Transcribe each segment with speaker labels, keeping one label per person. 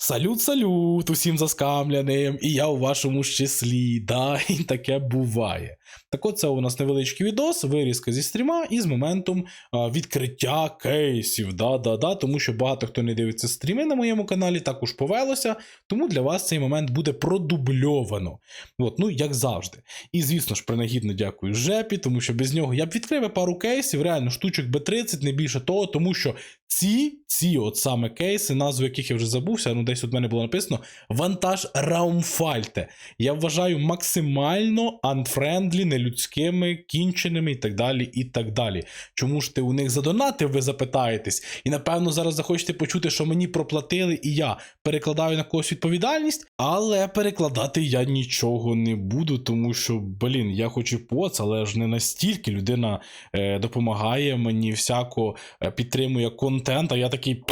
Speaker 1: Салют, салют усім заскамляним, і я у вашому ж числі. Да, і таке буває. Так от це у нас невеличкий відос, вирізка зі стріма із моментом а, відкриття кейсів. Да, да, да, тому що багато хто не дивиться стріми на моєму каналі, також повелося. Тому для вас цей момент буде продубльовано. От, ну, як завжди. І звісно ж, принагідно дякую Жепі, тому що без нього я б відкрив пару кейсів, реально штучок B30, не більше того, тому що ці, ці от саме кейси, назву яких я вже забувся, ну десь от мене було написано вантаж Раумфальте. Я вважаю максимально unfriendly, нелюдськими, кінченими і так далі. і так далі. Чому ж ти у них задонатив, ви запитаєтесь? І напевно зараз захочете почути, що мені проплатили, і я перекладаю на когось відповідальність, але перекладати я нічого не буду, тому що, блін, я хоч і поц, але ж не настільки людина е, допомагає мені всяко е, підтримує контент, а я такий.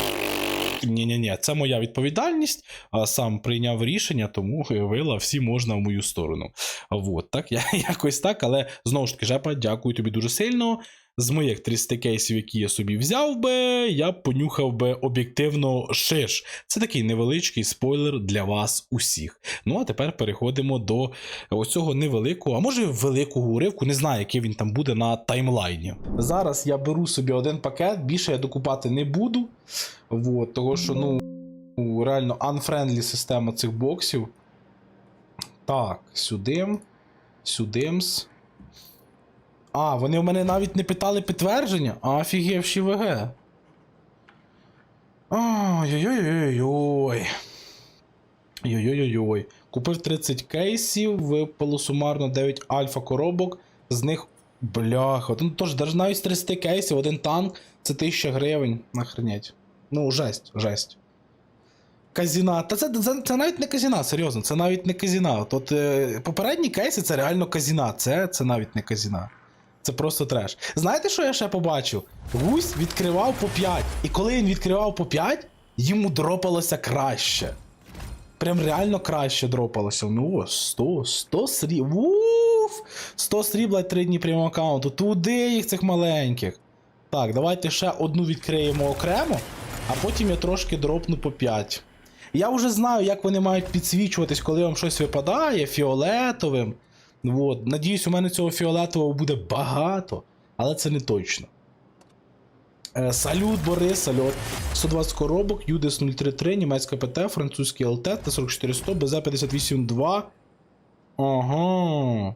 Speaker 1: Ні-ні-ні, це моя відповідальність. Сам прийняв рішення, тому вила всі можна в мою сторону. От, так, я, якось так, але знову ж таки, Жепа, дякую тобі дуже сильно. З моїх 30 кейсів, які я собі взяв би, я б понюхав би об'єктивно шиш. Це такий невеличкий спойлер для вас усіх. Ну а тепер переходимо до оцього невеликого, а може великого уривку, не знаю, який він там буде на таймлайні. Зараз я беру собі один пакет, більше я докупати не буду. Вот, того що, ну, реально unfriendly система цих боксів. Так, сюди. Сюдимс. А, вони в мене навіть не питали підтвердження. А, офігевші ВГ. Ой-ой-ой-ой-ой. Ой-ой-ой-ой. Купив 30 кейсів, випало сумарно 9 альфа коробок, з них. Бляха, ну тож навіть навіть з 30 кейсів один танк це 1000 гривень. Нахренеть. Ну, жесть, жесть. Казіна. Та це, це, це навіть не казіна, серйозно, це навіть не казіна. От е, попередні кейси це реально казіна. Це, це навіть не казіна. Це просто треш. Знаєте, що я ще побачив? Гусь відкривав по 5. І коли він відкривав по 5, йому дропалося краще. Прям реально краще дропалося. Ну, о, 100, 100 срібла. Уф! 100 срібла 3 дні прямого аккаунту. Туди їх цих маленьких. Так, давайте ще одну відкриємо окремо, а потім я трошки дропну по 5. Я вже знаю, як вони мають підсвічуватись, коли вам щось випадає фіолетовим. От. Надіюсь, у мене цього фіолетового буде багато, але це не точно. Е, салют, Борис, салют. 120 коробок, Юдес 033, німецька ПТ, французький ЛТ, Т-4400, БЗ-58-2. Ага.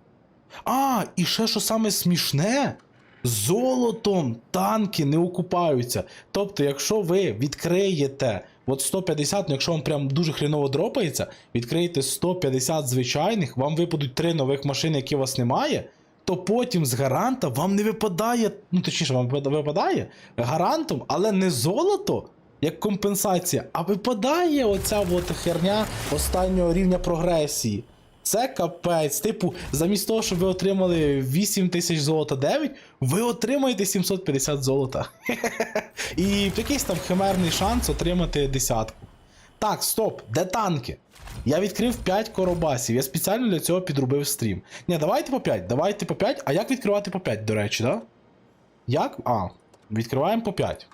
Speaker 1: А, і ще що саме смішне. Золотом танки не окупаються. Тобто, якщо ви відкриєте от 150, ну якщо вам прям дуже хріново дропається, відкриєте 150 звичайних, вам випадуть 3 нових машини, які у вас немає, то потім з гаранта вам не випадає, ну точніше, вам випадає гарантом, але не золото. Як компенсація, а випадає оця от херня останнього рівня прогресії. Це капець. Типу, замість того, щоб ви отримали 8 тисяч золота 9, ви отримаєте 750 золота. І якийсь там химерний шанс отримати десятку. Так, стоп, де танки? Я відкрив 5 коробасів, я спеціально для цього підробив стрім. Ні, давайте по 5, давайте по 5. А як відкривати по 5, до речі, да? Як? А, відкриваємо по 5.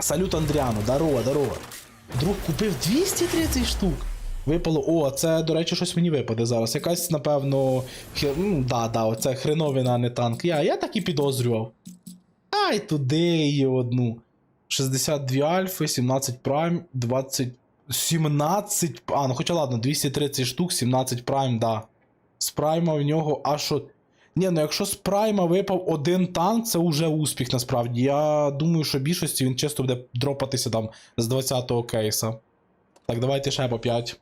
Speaker 1: Салют Андріану, здорово, здорово. Друг купив 230 штук. Випало. О, це, до речі, щось мені випаде зараз. Якась, напевно. Ну, да, да, оце хреновина, а не танк. Я, я так і підозрював. Ай, туди її одну. 62 альфи, 17 прайм, 20. 17. А, ну хоча ладно, 230 штук, 17 прайм, да. З прайма в нього аж що. Ні, ну якщо з прайма випав один танк, це вже успіх насправді. Я думаю, що більшості він чисто буде дропатися там з 20-го кейса. Так, давайте ще по 5.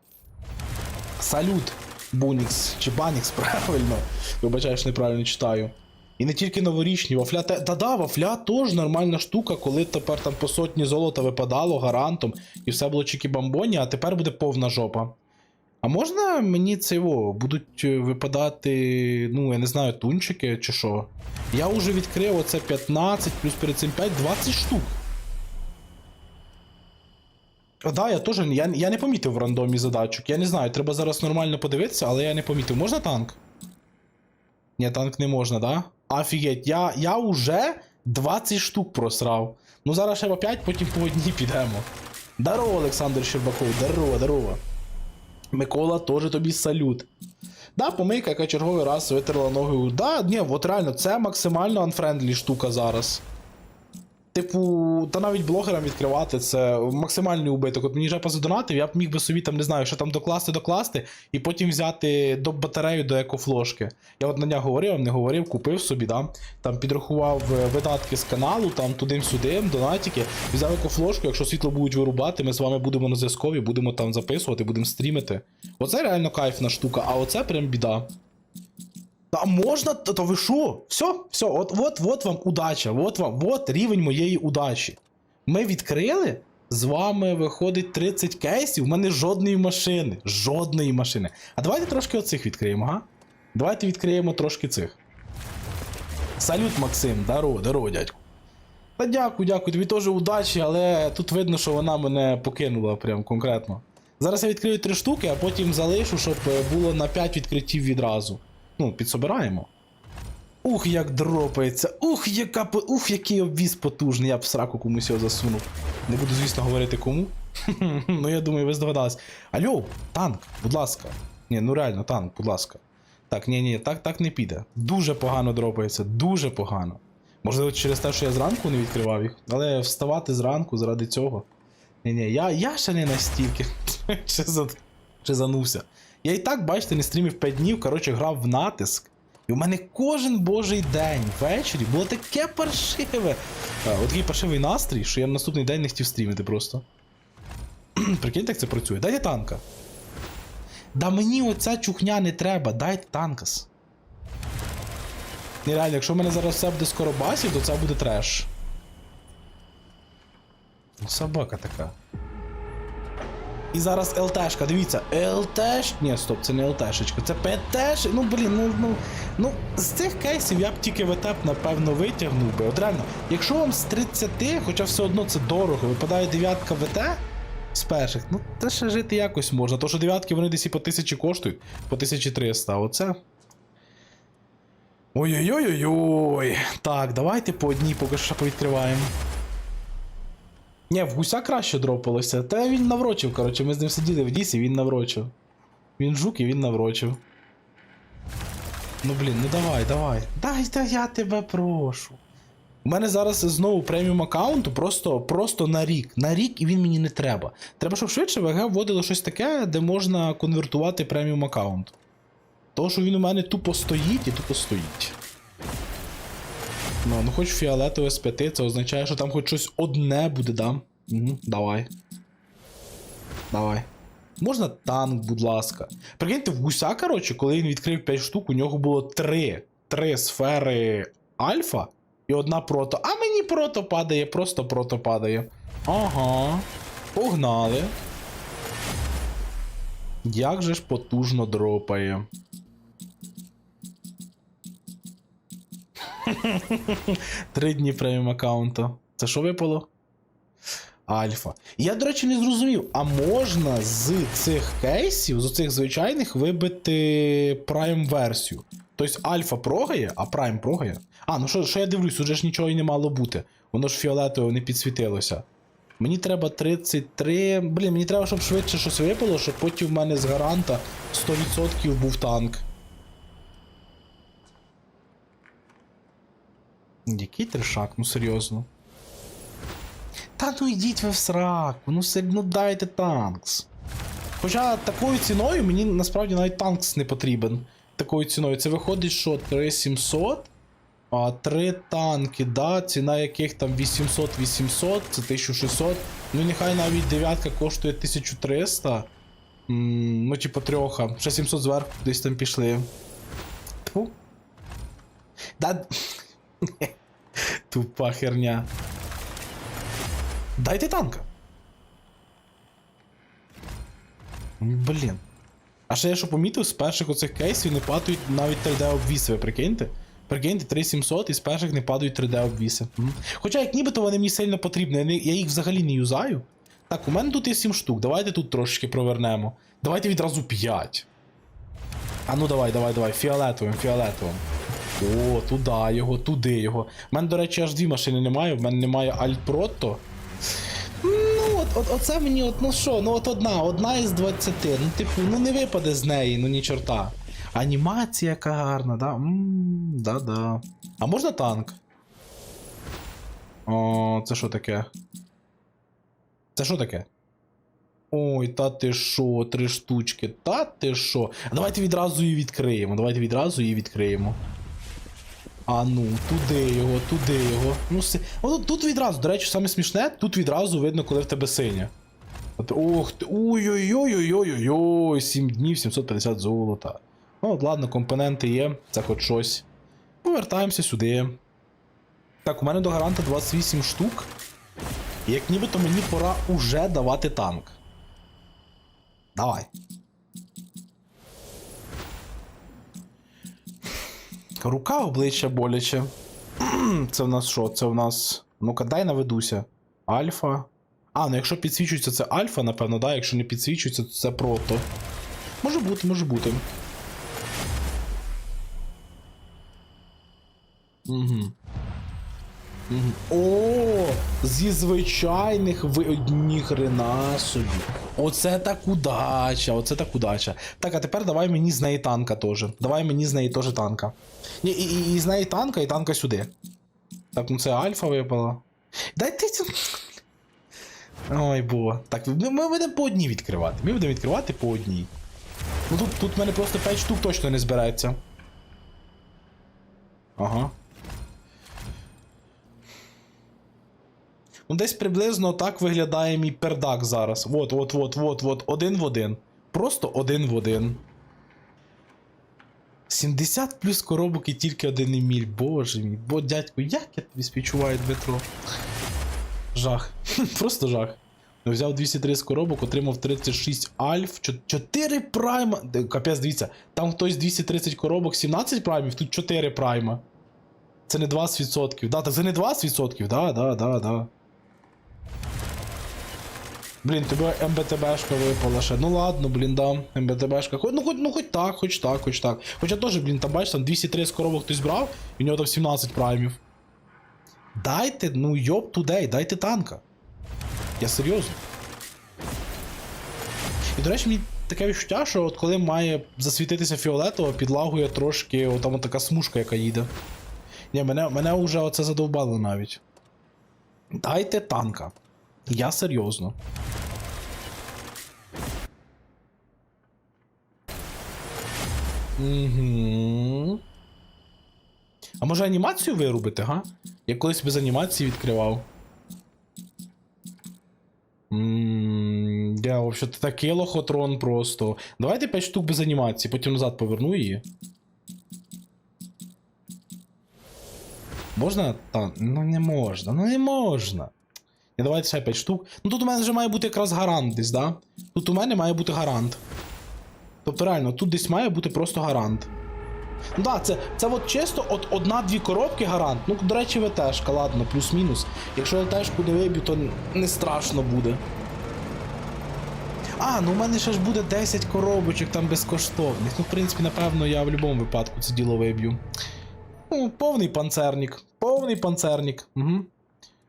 Speaker 1: Салют, Бунікс чи Банікс, правильно. Вибачаєш, неправильно читаю. І не тільки новорічні, вафля. Та та да, вафля теж нормальна штука, коли тепер там по сотні золота випадало гарантом, і все було чікі-бамбоні, а тепер буде повна жопа. А можна мені це його будуть е, випадати, ну, я не знаю, тунчики чи що? Я вже відкрив оце 15, плюс перед цим 5, 20 штук. А, да, я теж я, я не помітив в рандомі задачок. Я не знаю, треба зараз нормально подивитися, але я не помітив. Можна танк? Ні, танк не можна, да? Офігеть, я, я уже 20 штук просрав. Ну зараз ще по 5, потім по одній підемо. Здорово, Олександр Щербаков, здорово, здорово. Микола, теж тобі салют. Да, помийка, яка черговий раз витерла ноги. Да, ні, от реально, це максимально unfriendly штука зараз. Типу, та навіть блогерам відкривати це максимальний убиток. От мені жепа задонатив, я б міг би собі там не знаю, що там докласти, докласти, і потім взяти до батарею до екофлошки. Я от на нього говорив, не говорив, купив собі, да? там підрахував е, видатки з каналу, там туди-сюди, донатики, взяв екофлошку, якщо світло будуть вирубати, ми з вами будемо на зв'язкові, будемо там записувати, будемо стрімити. Оце реально кайфна штука, а оце прям біда. А можна, то, то ви що? Все, все, от, от, от вам удача, от вам, от рівень моєї удачі. Ми відкрили, з вами виходить 30 кейсів, в мене жодної машини. Жодної машини. А давайте трошки оцих відкриємо, га? Давайте відкриємо трошки цих. Салют, Максим, здорово, здорово, дядьку. Та дякую, дякую, тобі теж удачі, але тут видно, що вона мене покинула прям конкретно. Зараз я відкрию три штуки, а потім залишу, щоб е, було на 5 відкриттів відразу. Ну, підсобираємо. Ух, як дропається. Ух, яка ух, який обвіз потужний, я б в сраку комусь його засунув. Не буду, звісно, говорити кому. ну, я думаю, ви здогадались. Алло, танк, будь ласка. Ні, ну реально, танк, будь ласка. Так, ні, ні, так, так не піде. Дуже погано дропається, дуже погано. Можливо, через те, що я зранку не відкривав їх, але вставати зранку заради цього. Ні, ні, я, я ще не настільки. Чи занувся. Я і так, бачите, не стрімів 5 днів, коротше, грав в натиск. І у мене кожен божий день ввечері було таке паршиве. А, от такий паршивий настрій, що я на наступний день не хотів стрімити просто. Прикиньте, як це працює. Дайте танка. Да мені оця чухня не треба, дайте танкас. Ні, реально, якщо в мене зараз все буде скоробасів, то це буде треш. Собака така. І зараз ЛТшка, дивіться, ЛТш. Ні, стоп, це не ЛТшечка, це ПТш. Ну блін, ну ну. Ну, з цих кейсів я б тільки ВТП, напевно, витягнув би. От реально, якщо вам з 30, хоча все одно це дорого, випадає дев'ятка ВТ з перших, ну це ще жити якось можна. То що дев'ятки вони десь і по 1000 коштують, по 1300, а оце. Ой-ой-ой-ой-ой. Так, давайте по одній поки що повідкриваємо. Ні, в гуся краще дропалося. Та він наврочив, коротше, ми з ним сиділи в дісі, він наврочив. Він жук і він наврочив. Ну блін, ну давай, давай. Дай, та я тебе прошу. У мене зараз знову преміум аккаунту просто, просто на рік. На рік і він мені не треба. Треба, щоб швидше ВГ вводило щось таке, де можна конвертувати преміум аккаунт. Тому що він у мене тупо стоїть і тупо стоїть. Ну, ну хоч фіолетове з п'яти, це означає, що там хоч щось одне буде, да? Угу, давай. Давай. Можна танк, будь ласка. Прикиньте, в гуся, коротше, коли він відкрив 5 штук, у нього було 3. 3 сфери альфа і одна прото. А мені прото падає, просто прото падає. Ага. Погнали. Як же ж потужно дропає. Три дні преміум аккаунту. Це що випало? Альфа. Я, до речі, не зрозумів, а можна з цих кейсів, з цих звичайних, вибити прайм версію. Тобто альфа прогає, а прайм прогає. А, ну що, що я дивлюсь, уже ж нічого і не мало бути. Воно ж фіолетово не підсвітилося. Мені треба 33. Блін, мені треба, щоб швидше щось випало, щоб потім в мене з гаранта 100% був танк. Який трешак, ну серйозно. Та ну йдіть ви в сраку, ну сер... ну дайте танкс. Хоча такою ціною мені насправді навіть танкс не потрібен. Такою ціною. Це виходить, що 3700, а 3 танки, да, ціна яких там 800-800, це 1600. Ну нехай навіть дев'ятка коштує 1300. М, ну, типу трьоха. Ще 700 зверху десь там пішли. Тьфу. Да. Тупа херня. Дайте танка. Блін. А ще я що помітив, з перших оцих кейсів не падають навіть 3D обвіси, ви прикиньте? Прикиньте, 3700 і з перших не падають 3D обвіси. Хоча як нібито вони мені сильно потрібні, я їх взагалі не юзаю. Так, у мене тут є 7 штук, давайте тут трошечки провернемо. Давайте відразу 5. А ну давай, давай, давай, фіолетовим, фіолетовим. О, туди його, туди його. У мене, до речі, аж дві машини немає, в мене немає Альпрото. Ну, от от, оце мені, от, ну що, ну от одна, одна із 20. Ну, типу, ну не випаде з неї, ну ні чорта. Анімація яка гарна, да? Да-да. А можна танк? О, це що таке? Це що таке? Ой, та ти що, три штучки, та ти що? Давайте відразу її відкриємо. Давайте відразу її відкриємо. А ну, туди його, туди його. Ну, си... О, тут, відразу, до речі, саме смішне, тут відразу видно, коли в тебе синя. От, ох ти. Ой-ой-ой-ой-ой-ой, 7 днів, 750 золота. Ну, от ладно, компоненти є, це хоч щось. Повертаємося сюди. Так, у мене до гаранта 28 штук. І як нібито мені пора уже давати танк. Давай. Рука обличчя боляче. Це в нас що? Це в нас. Ну-ка, дай наведуся. Альфа. А, ну якщо підсвічується, це альфа, напевно, да? Якщо не підсвічується, то це прото. Може бути, може бути. Угу. О, зі звичайних ви ні хрена собі. Оце так удача, оце так удача. Так, а тепер давай мені з неї танка теж. Давай мені з неї теж танка. І, і, і з неї танка, і танка сюди. Так, ну це альфа випала. Дай ти. Ой, бо. Так, ми, ми будемо по одній відкривати. Ми будемо відкривати по одній. Ну тут, тут в мене просто 5 штук точно не збирається. Ага. Ну, десь приблизно так виглядає мій пердак зараз. Вот, от, от, от, от, один в один. Просто один в один. 70 плюс коробок і тільки один еміль. Боже мій, бо дядько, як я тобі співчуваю, Дмитро? Жах. Просто жах. Ну, Взяв 230 коробок, отримав 36 альф, 4 прайма. Капець, дивіться, там хтось 230 коробок, 17 праймів, тут 4 прайма. Це не 20%. Да, так це не 20%, да, да, да, да. Блін, тебе МБТБшка випала ще. Ну ладно, блін, да. МБТБшка. Ну, хоч, ну хоч так, хоч так, хоч так. Хоча теж, блін, там бачиш, там 230 коробок хтось брав, і у нього там 17 праймів. Дайте, ну йоп тудей, дайте танка. Я серйозно. І, до речі, мені таке відчуття, що от коли має засвітитися фіолетово, підлагує трошки от там от така смужка, яка їде. Ні, мене, мене вже оце задовбало навіть. Дайте танка. Я серйозно. Угу. А може анімацію вирубити, га? Я колись без анімації відкривав. Я взагалі такий лохотрон просто. Давайте 5 штук без анімації, потім назад поверну її. Можна? Та, ну не можна, ну не можна. І давайте ще 5 штук. Ну тут у мене вже має бути якраз гарант десь, да? Тут у мене має бути гарант. Тобто реально, тут десь має бути просто гарант. Ну так, це, це от чисто от одна-дві коробки гарант. Ну, до речі, ВТшка, ладно, плюс-мінус. Якщо ВТшку не виб'ю, то не страшно буде. А, ну у мене ще ж буде 10 коробочок там безкоштовних. Ну, в принципі, напевно, я в будь-якому випадку це діло виб'ю. Ну, повний панцерник. Повний панцерник. Угу.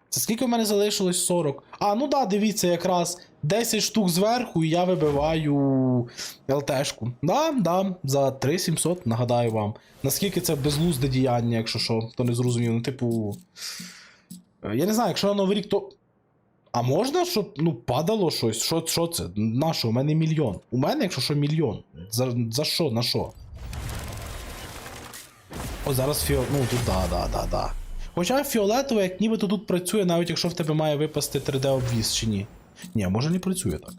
Speaker 1: Це скільки в мене залишилось 40? А, ну да, дивіться, якраз 10 штук зверху, і я вибиваю ЛТшку. Да, да, за 3700, нагадаю вам. Наскільки це безглузде діяння, якщо що, хто не зрозумів. Ну, типу. е, Я не знаю, якщо на Новий рік, то. А можна, щоб ну, падало щось? Що, що це? На що? У мене мільйон. У мене, якщо що, мільйон. За, за що? На що? О, зараз фіо. Ну тут да, да, да, да. Хоча фіолетове, як нібито тут працює, навіть якщо в тебе має випасти 3D-обвіз чи ні. Ні, може не працює так.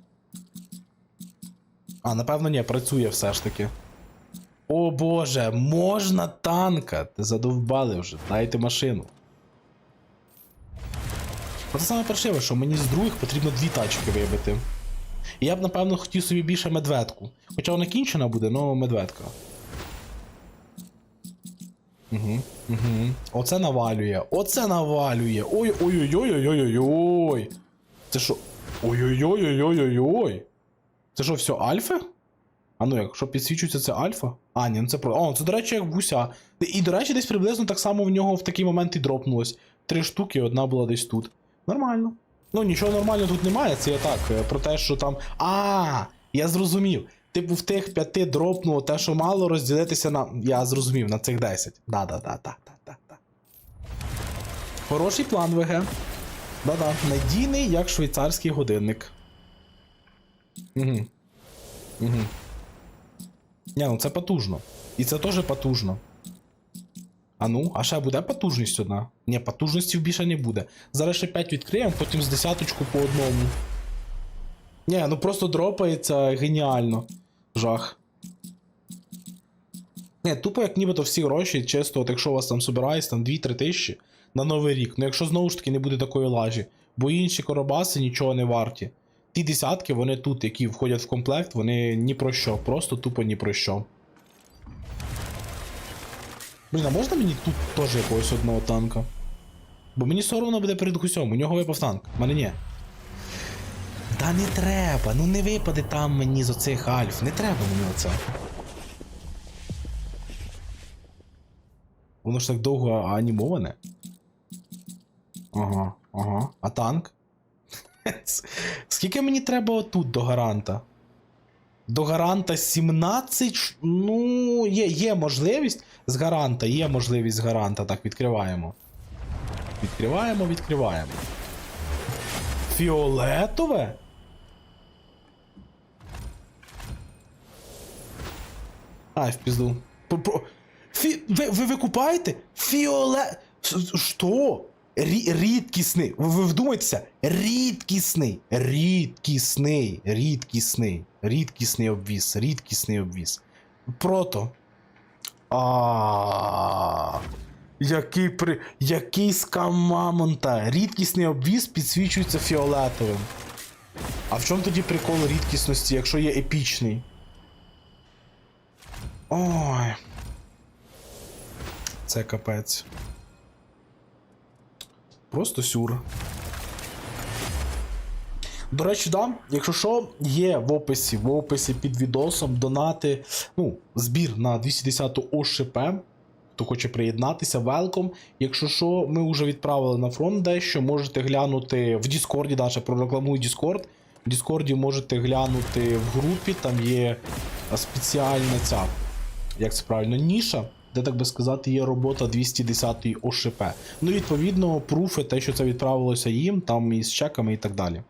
Speaker 1: А, напевно, ні, працює все ж таки. О боже, можна танка! Ти задовбали вже, дайте машину. Оце саме паршиве, що мені з других потрібно дві тачки вибити. І я б, напевно, хотів собі більше медведку. Хоча вона кінчена буде, але медведка. Угу, угу. Оце навалює. Оце навалює. Ой-ой-ой-ой-ой-ой-ой. Це що? Ой-ой-ой-ой-ой-ой-ой. Це що, все альфа? А ну, якщо підсвічується, це альфа? А, ні, ну це про. О, це, до речі, як гуся. І, до речі, десь приблизно так само в нього в такий момент і дропнулось. Три штуки, одна була десь тут. Нормально. Ну, нічого нормального тут немає, це я так. е, Про те, що там. А, я зрозумів. Типу в тих п'яти дропнуло те, що мало розділитися на. Я зрозумів, на цих 10. Да-да-да-да-да-да. Хороший план ВГ. Да-да. Надійний, як швейцарський годинник. Угу. Угу. Ні, ну це потужно. І це теж потужно. А ну, а ще буде потужність одна? Ні, потужності більше не буде. Зараз ще 5 відкриємо, потім з десяточку по одному. Ні, ну просто дропається геніально. Жах. Ні, тупо як нібито всі гроші, чисто, от якщо у вас там собирається там 2-3 тисячі на новий рік. Ну якщо знову ж таки не буде такої лажі, бо інші коробаси нічого не варті. Ті десятки, вони тут, які входять в комплект, вони ні про що, просто тупо ні про що. Блін, а можна мені тут теж якогось одного танка? Бо мені соромно буде перед гусьом, у нього випав танк, в мене ні. Та не треба, ну не випаде там мені з оцих альф, не треба мені оце. Воно ж так довго анімоване. Ага, ага. А танк? Скільки мені треба отут до гаранта? До гаранта 17. Ну, є, є можливість з гаранта, є можливість з гаранта. Так, відкриваємо. Відкриваємо, відкриваємо. Фіолетове? Ай, в по- Фі... Ви, ви викупаєте? Фіолет. Що? Рі... Рідкісний. Ви, ви вдумайтеся? Рідкісний. Рідкісний. Рідкісний. Рідкісний обвіз. Рідкісний обвіз. Прото. А. Який при. Який скам мамонта. Рідкісний обвіз підсвічується фіолетовим. А в чому тоді прикол рідкісності, якщо є епічний? Ой. Це капець. Просто сюр. До речі, да, якщо що, є в описі, в описі під відосом донати, ну, збір на 210 ОШП. Хто хоче приєднатися, велком. Якщо що, ми вже відправили на фронт дещо, можете глянути в Діскорді, даже прорекламую Діскорд. В Діскорді можете глянути в групі, там є спеціальна ця, як це правильно, ніша, де, так би сказати, є робота 210 ОШП. Ну, відповідно, пруфи, те, що це відправилося їм, там із чеками і так далі.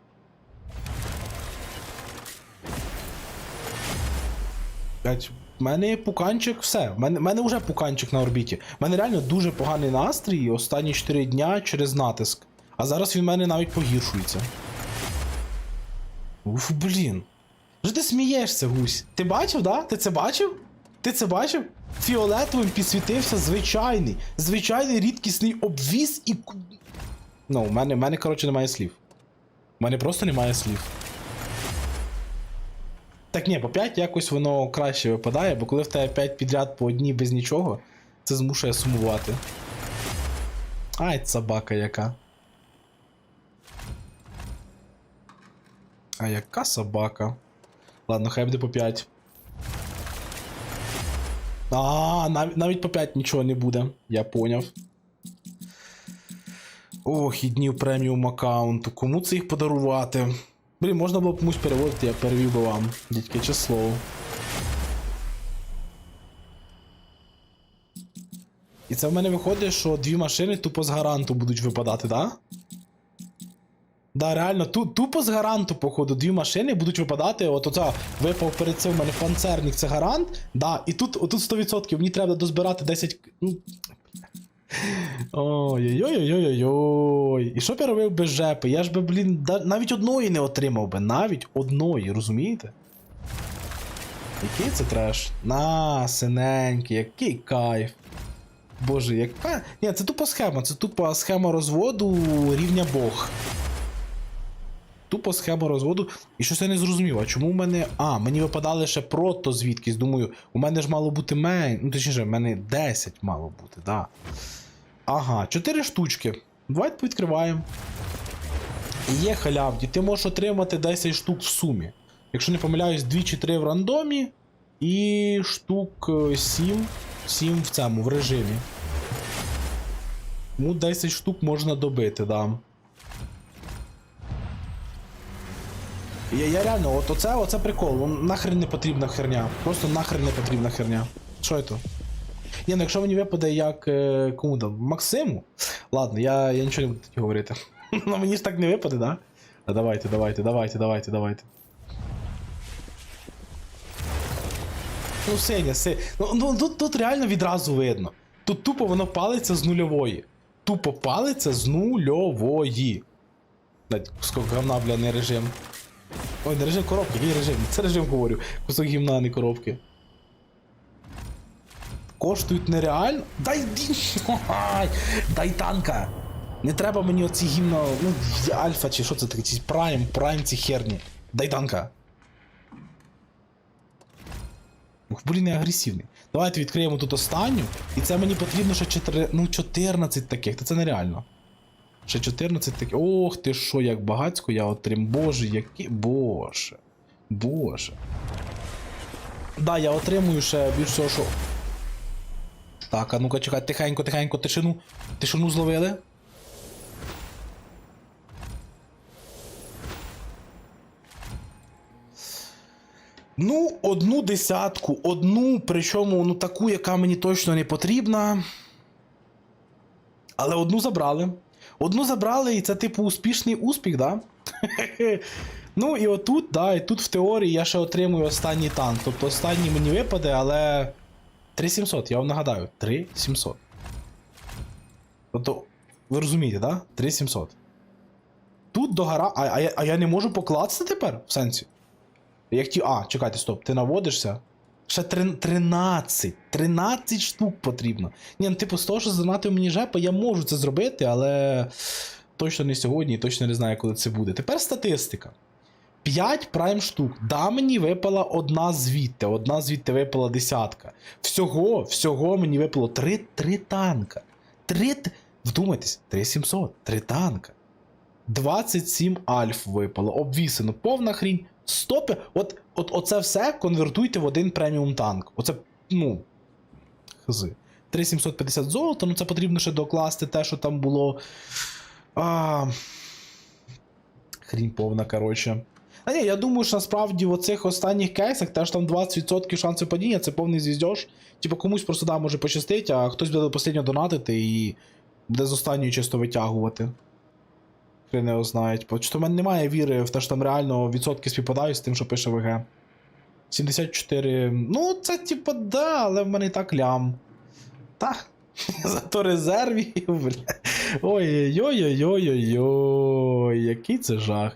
Speaker 1: В мене є пуканчик, все. В мене, мене вже пуканчик на орбіті. В мене реально дуже поганий настрій останні 4 дня через натиск. А зараз він в мене навіть погіршується. Уф, блін. Що ти смієшся, гусь? Ти бачив, да? Ти це бачив? Ти це бачив? Фіолетовим підсвітився звичайний, звичайний рідкісний обвіз і. Ну, в мене, в мене, коротше, немає слів. У мене просто немає слів. Так ні, по 5 якось воно краще випадає, бо коли в тебе 5 підряд по одній без нічого, це змушує сумувати. Ай, собака яка. А яка собака? Ладно, хай буде по 5. А, навіть, навіть по 5 нічого не буде, я поняв. Ох, і днів преміум аккаунту. Кому це їх подарувати? Блін, можна було б комусь переводити, я перевів би вам. Дядьке число. І це в мене виходить, що дві машини тупо з гаранту будуть випадати, да? Да, реально, ту, тупо з гаранту, походу, дві машини будуть випадати. От оця випав перед цим у мене панцерник, це гарант. Да, і тут, отут 100%, мені треба дозбирати 10. к- Ну, Ой-ой-ой-ой-ой-ой. І що б я робив без жепи? Я ж би, блін, навіть одної не отримав би. Навіть одної, розумієте? Який це треш? На, синенький, який кайф. Боже, яка. Ні, це тупо схема, це тупо схема розводу рівня Бог. Тупо схема розводу. І щось я не зрозумів, а чому в мене. А, мені випадали ще прото звідкись. Думаю, у мене ж мало бути мен. Ну, точніше, в мене 10 мало бути, да. Ага, 4 штучки. Давайте відкриваємо. Є халявді. Ти можеш отримати 10 штук в сумі. Якщо не помиляюсь, 2 чи 3 в рандомі. І штук 7. 7 в цьому, в режимі. Тому 10 штук можна добити, да. Я, я реально, от оце, оце прикол. Нахрен не потрібна херня. Просто нахрен не потрібна херня. Що це? Ні, ну якщо мені випаде як е, кому там? Максиму? Ладно, я, я нічого не буду тоді говорити. Ну мені ж так не випаде, да? А давайте, давайте, давайте, давайте, давайте. Ну, Сеня, Се... ну, ну тут, тут реально відразу видно. Тут тупо воно палиться з нульової. Тупо палиться з нульової. Блять, кусок говна, бля, не режим. Ой, не режим коробки, який режим? Це режим говорю. Кусок гімна, а не коробки. Коштують нереально. Дай Ай, дай танка. Не треба мені оці гімна, ну, альфа чи що це таке, ці прайм, прайм ці херні. Дай танка. Блін, не агресивний. Давайте відкриємо тут останню. І це мені потрібно ще 4, ну, 14 таких, та це нереально. Ще 14 таких. Ох ти що, як багацько я отрим. Боже, які. Боже. Боже. Да, я отримую ще більш всього, що. Так, а ну-ка чекай, тихенько, тихенько, тишину. Тишину зловили. Ну, одну десятку, одну, причому ну таку, яка мені точно не потрібна. Але одну забрали. Одну забрали, і це, типу, успішний успіх, да? ну, і отут, да, і тут в теорії я ще отримую останній танк. Тобто останній мені випаде, але. 3700, я вам нагадаю, 3700. Тобто, ви розумієте, да? 3700. Тут догора. А, а, я, а я не можу покласти тепер? В сенсі? Як ті. А, чекайте, стоп, ти наводишся? Ще 13. 13 штук потрібно. Ні, ну типу, з того, що занадто мені жепа, я можу це зробити, але точно не сьогодні точно не знаю, коли це буде. Тепер статистика. 5 прайм штук. Да, мені випала одна звідти, одна звідти випала десятка. Всього, всього мені випало 3, 3 танка. 3, т- вдумайтесь, 3700, 3 танка. 27 альф випало, обвісено, повна хрінь. Стопи. От, от оце все конвертуйте в один преміум танк. Оце, ну. Хзи. 3750 золота, ну це потрібно ще докласти те, що там було. А... Хрінь повна, коротше. А ні, я думаю, що насправді в оцих останніх кейсах теж там 20% шансу падіння, це повний звіздьош. Типу комусь просто да, може пощастить, а хтось буде останньо донатити і буде з останньої чисто витягувати. Його знають. Бо що в мене немає віри в те, що там реально відсотки співпадають з тим, що пише ВГ. 74. Ну, це типа, да, але в мене і так лям. Та. Зато резервів, бля. Ой-ой-ой-ой-ой-ой, який це жах.